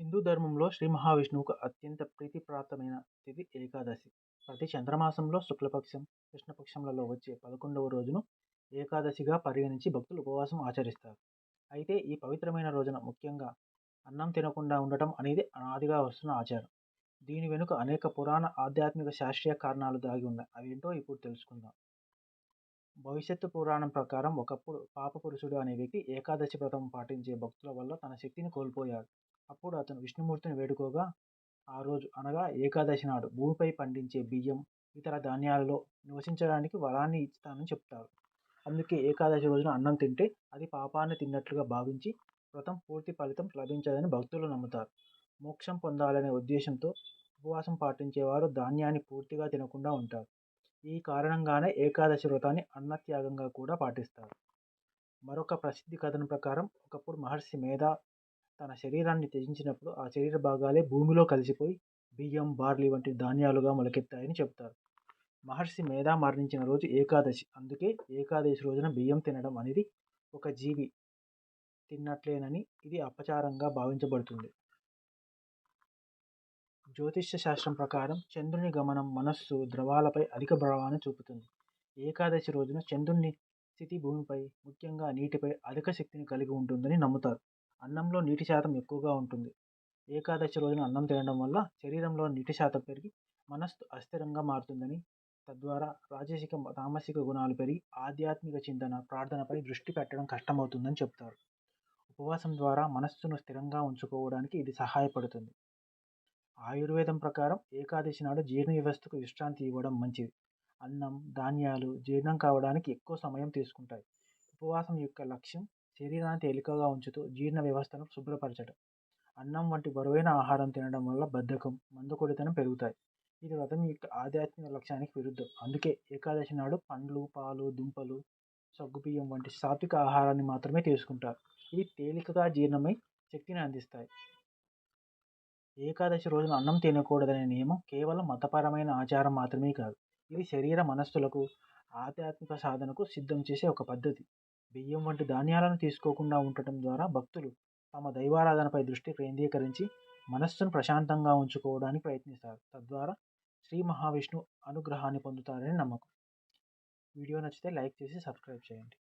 హిందూ ధర్మంలో శ్రీ మహావిష్ణువుకు అత్యంత ప్రీతిప్రాప్తమైన తిథి ఏకాదశి. ప్రతి చంద్రమాసంలో శుక్లపక్షం, కృష్ణపక్షంలలో వచ్చే పదకొండవ రోజును ఏకాదశిగా పరిగణించి భక్తులు ఉపవాసం ఆచరిస్తారు. అయితే ఈ పవిత్రమైన రోజున ముఖ్యంగా అన్నం తినకుండా ఉండటం అనేది అనాదిగా వస్తున్న ఆచారం. దీని వెనుక అనేక పురాణ, ఆధ్యాత్మిక, శాస్త్రీయ కారణాలు దాగి ఉన్నాయి. అవేంటో ఇప్పుడు తెలుసుకుందాం. భవిష్యత్తు పురాణం ప్రకారం ఒకప్పుడు పాపపురుషుడు అనే వ్యక్తి ఏకాదశి వ్రతం పాటించే భక్తుల వల్ల తన శక్తిని కోల్పోయాడు. అప్పుడు అతను విష్ణుమూర్తిని వేడుకోగా ఆ రోజు అనగా ఏకాదశి నాడు భూమిపై పండించే బియ్యం, ఇతర ధాన్యాలలో నివసించడానికి వరాన్ని ఇస్తానని చెప్తారు. అందుకే ఏకాదశి రోజున అన్నం తింటే అది పాపాన్ని తిన్నట్లుగా భావించి వ్రతం పూర్తి ఫలితం లభించదని భక్తులు నమ్ముతారు. మోక్షం పొందాలనే ఉద్దేశంతో ఉపవాసం పాటించేవారు ధాన్యాన్ని పూర్తిగా తినకుండా ఉంటారు. ఈ కారణంగానే ఏకాదశి వ్రతాన్ని అన్నత్యాగంగా కూడా పాటిస్తారు. మరొక ప్రసిద్ధి కథనం ప్రకారం ఒకప్పుడు మహర్షి మేధా తన శరీరాన్ని త్యజించినప్పుడు ఆ శరీర భాగాలే భూమిలో కలిసిపోయి బియ్యం, బార్లీ వంటి ధాన్యాలుగా మొలకెత్తాయని చెబుతారు. మహర్షి మేధా మరణించిన రోజు ఏకాదశి. అందుకే ఏకాదశి రోజున బియ్యం తినడం అనేది ఒక జీవి తిన్నట్లేనని ఇది అపచారంగా భావించబడుతుంది. జ్యోతిష్య శాస్త్రం ప్రకారం చంద్రుని గమనం మనస్సు, ద్రవాలపై అధిక ప్రభావాన్ని చూపుతుంది. ఏకాదశి రోజున చంద్రుని స్థితి భూమిపై, ముఖ్యంగా నీటిపై అధిక శక్తిని కలిగి ఉంటుందని నమ్ముతారు. అన్నంలో నీటి శాతం ఎక్కువగా ఉంటుంది. ఏకాదశి రోజున అన్నం తినడం వల్ల శరీరంలో నీటి శాతం పెరిగి మనస్సు అస్థిరంగా మారుతుందని, తద్వారా రాజసిక, తామసిక గుణాలు పెరిగి ఆధ్యాత్మిక చింతన, ప్రార్థనపై దృష్టి పెట్టడం కష్టమవుతుందని చెప్తారు ఉపవాసం ద్వారా మనస్సును స్థిరంగా ఉంచుకోవడానికి ఇది సహాయపడుతుంది. ఆయుర్వేదం ప్రకారం ఏకాదశి నాడు జీర్ణ వ్యవస్థకు విశ్రాంతి ఇవ్వడం మంచిది. అన్నం, ధాన్యాలు జీర్ణం కావడానికి ఎక్కువ సమయం తీసుకుంటాయి. ఉపవాసం యొక్క లక్ష్యం శరీరాన్ని తేలికగా ఉంచుతూ జీర్ణ వ్యవస్థను శుభ్రపరచడం. అన్నం వంటి బరువైన ఆహారం తినడం వల్ల బద్ధకం, మందుకొడితనం పెరుగుతాయి. ఇది వ్రతం యొక్క ఆధ్యాత్మిక లక్ష్యానికి విరుద్ధం. అందుకే ఏకాదశి నాడు పండ్లు, పాలు, దుంపలు, సగ్గుబియ్యం వంటి సాత్విక ఆహారాన్ని మాత్రమే తీసుకుంటారు. ఇవి తేలికగా జీర్ణమై శక్తిని అందిస్తాయి. ఏకాదశి రోజున అన్నం తినకూడదనే నియమం కేవలం మతపరమైన ఆచారం మాత్రమే కాదు. ఇది శరీర, మనస్సులకు ఆధ్యాత్మిక సాధనకు సిద్ధం చేసే ఒక పద్ధతి. బియ్యం వంటి ధాన్యాలను తీసుకోకుండా ఉండటం ద్వారా భక్తులు తమ దైవారాధనపై దృష్టి కేంద్రీకరించి మనస్సును ప్రశాంతంగా ఉంచుకోవడానికి ప్రయత్నిస్తారు. తద్వారా శ్రీ మహావిష్ణు అనుగ్రహాన్ని పొందుతారని నమ్మకం. వీడియో నచ్చితే లైక్ చేసి సబ్స్క్రైబ్ చేయండి.